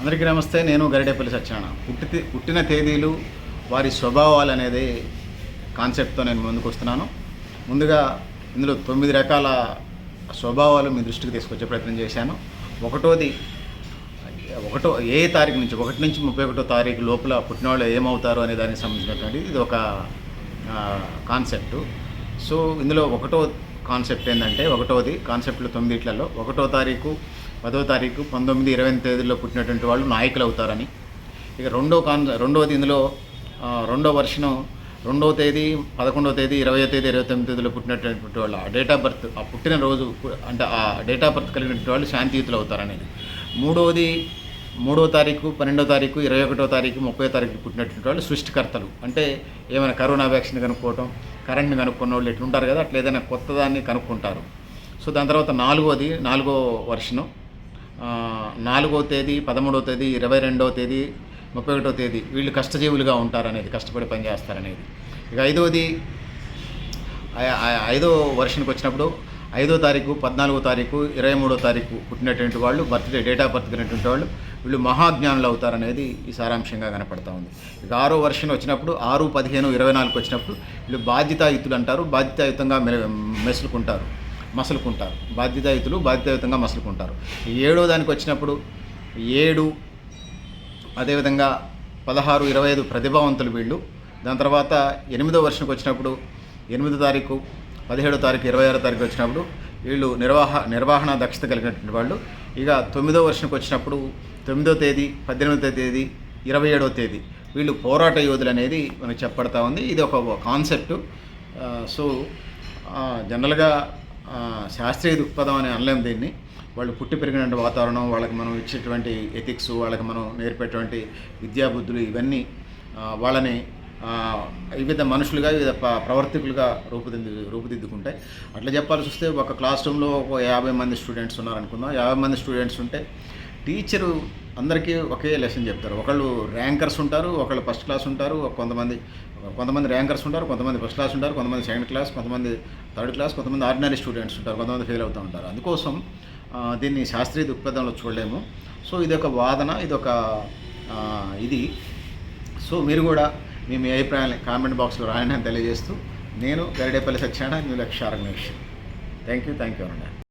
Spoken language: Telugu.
అందరికీ నమస్తే నేను గరిడేపల్లి సత్యనారాయణ. పుట్టి పుట్టిన తేదీలు వారి స్వభావాలు అనేది కాన్సెప్ట్తో నేను ముందుకు వస్తున్నాను ముందుగా ఇందులో తొమ్మిది రకాల స్వభావాలు మీ దృష్టికి తీసుకొచ్చే ప్రయత్నం చేశాను. ఒకటోది ఒకటో ఏ తారీఖు నుంచి ఒకటి నుంచి ముప్పై ఒకటో తారీఖు లోపల పుట్టినవాళ్ళు ఏమవుతారు అనే దానికి సంబంధించినటువంటి ఇది ఒక కాన్సెప్ట్. సో ఇందులో ఒకటో కాన్సెప్ట్ ఏంటంటే ఒకటోది కాన్సెప్ట్లు తొమ్మిదిట్లలో. ఒకటో తారీఖు పదో తారీఖు పంతొమ్మిది ఇరవై తేదీలో పుట్టినటువంటి వాళ్ళు నాయకులు అవుతారని. ఇక రెండో కాన్ రెండవది ఇందులో రెండో వర్షను రెండవ తేదీ పదకొండవ తేదీ ఇరవై తేదీ ఇరవై తొమ్మిది తేదీలో పుట్టినటువంటి వాళ్ళు ఆ డేట్ ఆఫ్ బర్త్ ఆ పుట్టిన రోజు అంటే ఆ డేట్ ఆఫ్ బర్త్ కలిగినటువంటి వాళ్ళు శాంతియుతులు అవుతారనేది. మూడవది మూడో తారీఖు పన్నెండో తారీఖు ఇరవై ఒకటో తారీఖు ముప్పై తారీఖు పుట్టినటువంటి వాళ్ళు సృష్టికర్తలు. అంటే ఏమైనా కరోనా వ్యాక్సిన్ కనుక్కోవటం కరెంట్ని కనుక్కున్న వాళ్ళు ఎట్లుంటారు కదా అట్లా ఏదైనా కొత్తదాన్ని కనుక్కుంటారు. సో దాని తర్వాత నాలుగోది నాలుగో వర్షను నాలుగో తేదీ పదమూడో తేదీ ఇరవై రెండవ తేదీ ముప్పై ఒకటో తేదీ వీళ్ళు కష్టజీవులుగా ఉంటారనేది కష్టపడి పనిచేస్తారనేది. ఇక ఐదవది ఐదో వర్షన్కి వచ్చినప్పుడు ఐదో తారీఖు పద్నాలుగో తారీఖు ఇరవై మూడో తారీఖు పుట్టినటువంటి వాళ్ళు బర్త్డే డేట్ ఆఫ్ బర్త్ కలిగినటువంటి వాళ్ళు వీళ్ళు మహాజ్ఞానులు అవుతారనేది ఈ సారాంశంగా కనపడతా ఉంది. ఇక ఆరో వర్షన్ వచ్చినప్పుడు ఆరు పదిహేను ఇరవై నాలుగు వచ్చినప్పుడు వీళ్ళు బాధ్యతాయుతులు అంటారు బాధ్యతాయుతంగా మె మెసులుకుంటారు. మసలుకుంటారు. బాధ్యతాయుతులు బాధ్యతాయుతంగా మసలుకుంటారు. ఈ ఏడో దానికి వచ్చినప్పుడు ఏడు అదేవిధంగా పదహారు ఇరవై ఐదు ప్రతిభావంతులు వీళ్ళు. దాని తర్వాత ఎనిమిదో వర్షంకి వచ్చినప్పుడు ఎనిమిదో తారీఖు పదిహేడో తారీఖు ఇరవై ఆరో తారీఖు వచ్చినప్పుడు వీళ్ళు నిర్వాహ నిర్వహణ దక్షత కలిగినటువంటి వాళ్ళు. ఇక తొమ్మిదో వర్షంకి వచ్చినప్పుడు తొమ్మిదో తేదీ పద్దెనిమిదో తేదీ ఇరవై ఏడవ తేదీ. వీళ్ళు పోరాట యోధులు అనేది మనకు చెప్పబడతా ఉంది. ఇది ఒక కాన్సెప్ట్ సో జనరల్గా శాస్త్రీయ దృక్పథం అని అనలేం దీన్ని. వాళ్ళు పుట్టి పెరిగినటువంటి వాతావరణం వాళ్ళకి మనం ఇచ్చేటువంటి ఎథిక్స్ వాళ్ళకి మనం నేర్పేటువంటి విద్యాబుద్ధులు ఇవన్నీ వాళ్ళని వివిధ మనుషులుగా వివిధ ప్రవర్తికులుగా రూపుదిద్దు రూపుదిద్దుకుంటాయి. అట్లా చెప్పాల్సి వస్తే ఒక క్లాస్ రూమ్లో ఒక యాభై మంది స్టూడెంట్స్ ఉన్నారనుకుందాం. యాభై మంది స్టూడెంట్స్ ఉంటే టీచరు అందరికీ ఒకే లెసన్ చెప్తారు. ఒకళ్ళు ర్యాంకర్స్ ఉంటారు ఒకళ్ళు ఫస్ట్ క్లాస్ ఉంటారు కొంతమంది కొంతమంది ర్యాంకర్స్ ఉంటారు కొంతమంది ఫస్ట్ క్లాస్ ఉంటారు కొంతమంది సెకండ్ క్లాస్ కొంతమంది థర్డ్ క్లాస్ కొంతమంది ఆర్డినరీ స్టూడెంట్స్ ఉంటారు కొంతమంది ఫెయిల్ అవుతూ ఉంటారు. అందుకోసం దీన్ని శాస్త్రీయ దృక్పథంలో చూడలేము. సో ఇది ఒక వాదన ఇది ఒక ఇది. సో మీరు కూడా మీ మీ అభిప్రాయాన్ని కామెంట్ బాక్స్లో రాయని తెలియజేస్తూ నేను గరిడేపల్లి సత్యనారాయణ మీ Lakshya organization thank you thank you అండి